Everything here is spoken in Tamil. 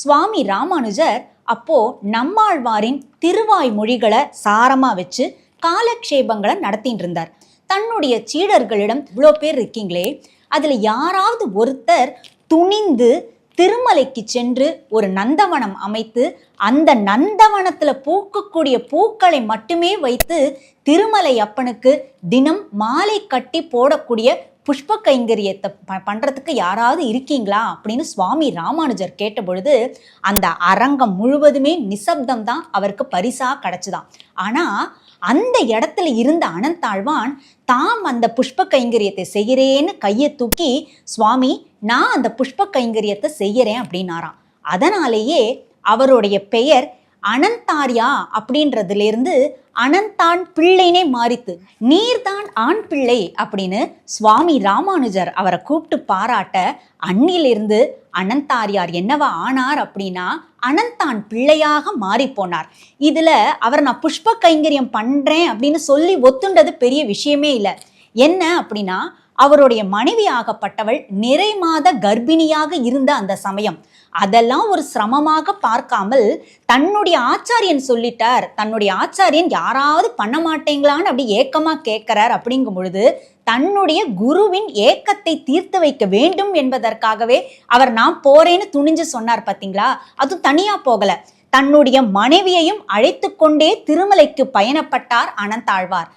சுவாமி ராமானுஜர் அப்போ நம்மாழ்வாரின் திருவாய் மொழிகளை சாரமா வச்சு காலக்ஷேபங்களை நடத்திட்டு இருந்தார். தன்னுடைய சீடர்களிடம் இவ்வளோ பேர் இருக்கீங்களே அதில் யாராவது ஒருத்தர் துணிந்து திருமலைக்கு சென்று ஒரு நந்தவனம் அமைத்து அந்த நந்தவனத்தில் பூக்கக்கூடிய பூக்களை மட்டுமே வைத்து திருமலை அப்பனுக்கு தினம் மாலை கட்டி போடக்கூடிய புஷ்ப கைங்கரியத்தை ப- பண்ணுறதுக்கு யாராவது இருக்கீங்களா? அப்படின்னு சுவாமி ராமானுஜர் கேட்ட பொழுது அந்த அரங்கம் முழுவதுமே நிசப்தம் தான் அவருக்கு பரிசாக கிடச்சிதான். ஆனால் அந்த இடத்துல இருந்த அனந்தாழ்வான் தாம் அந்த புஷ்ப கைங்கரியத்தை செய்கிறேன்னு கையை தூக்கி சுவாமி நான் அந்த புஷ்ப கைங்கரியத்தை செய்கிறேன் அப்படின்னாராம். அதனாலேயே அவருடைய பெயர் அனந்தாரியா அப்படின்றதுலேருந்து அனந்தான் பிள்ளைனே மாறித்து நீர்தான் ஆண் பிள்ளை அப்படின்னு சுவாமி ராமானுஜர் அவரை கூப்பிட்டு பாராட்ட அன்னிலிருந்து அனந்தாரியார் என்னவா ஆனார் அப்படின்னா அனந்தான் பிள்ளையாக மாறி போனார். இதுல அவர் நான் புஷ்ப கைங்கரியம் பண்றேன் அப்படின்னு சொல்லி ஒத்துண்டது பெரிய விஷயமே இல்லை. என்ன அப்படின்னா அவருடைய மனைவியாகப்பட்டவள் நிறை மாத கர்ப்பிணியாக இருந்த அந்த சமயம். அதெல்லாம் ஒரு சிரமமாக பார்க்காமல் தன்னுடைய ஆச்சாரியன் சொல்லிட்டார். தன்னுடைய ஆச்சாரியன் யாராவது பண்ண மாட்டேங்களான்னு அப்படி ஏக்கமாக கேட்கிறார். அப்படிங்கும் பொழுது தன்னுடைய குருவின் ஏக்கத்தை தீர்த்து வைக்க வேண்டும் என்பதற்காகவே அவர் நான் போறேன்னு துணிஞ்சு சொன்னார் பார்த்தீங்களா? அதுவும் தனியா போகல. தன்னுடைய மனைவியையும் அழைத்து கொண்டே திருமலைக்கு பயணப்பட்டார் அனந்தாழ்வார்.